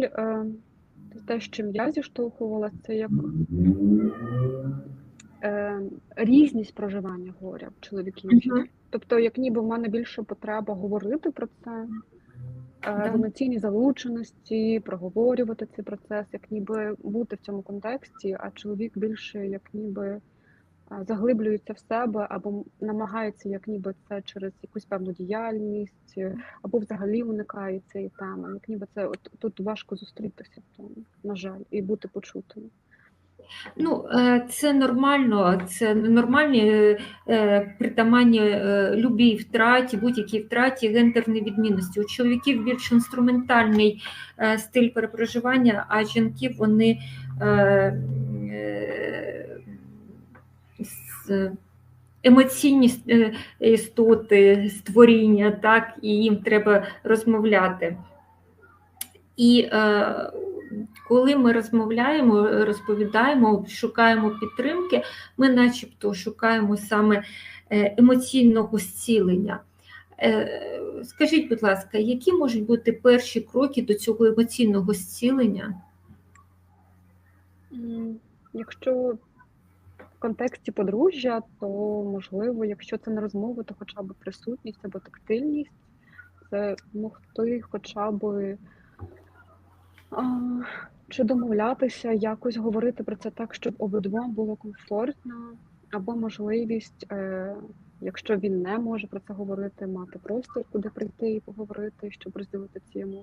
жаль, е, те, з чим я зіштовхувалася, це як е, різність проживання горя в чоловіків. Тобто, як ніби в мене більше потреба говорити про це, е, Да. залученості, проговорювати цей процес, як ніби бути в цьому контексті, а чоловік більше як ніби заглиблюється в себе або намагається як ніби це через якусь певну діяльність, е, або взагалі уникає цієї теми. Як ніби це от тут важко зустрітися тому, на жаль, і бути почутим. Ну, е, це нормально, це нормальні е, притаманні любій втраті, будь-якій втраті гендерної відмінності. У чоловіків більш інструментальний стиль перепроживання, а жінки вони емоційні е, істоти, створіння, так, і їм треба розмовляти. І е, коли ми розмовляємо, розповідаємо, шукаємо підтримки, ми начебто шукаємо саме е, емоційного зцілення. Е, Скажіть, будь ласка, які можуть бути перші кроки до цього емоційного зцілення? Якщо контексті подружжя, то можливо, якщо це не розмова, то хоча б присутність або тактильність, це могти хоча б чи домовлятися, якось говорити про це так, щоб обидвом було комфортно, або можливість, е, якщо він не може про це говорити, мати простір, куди прийти і поговорити, щоб розділити ці емоції.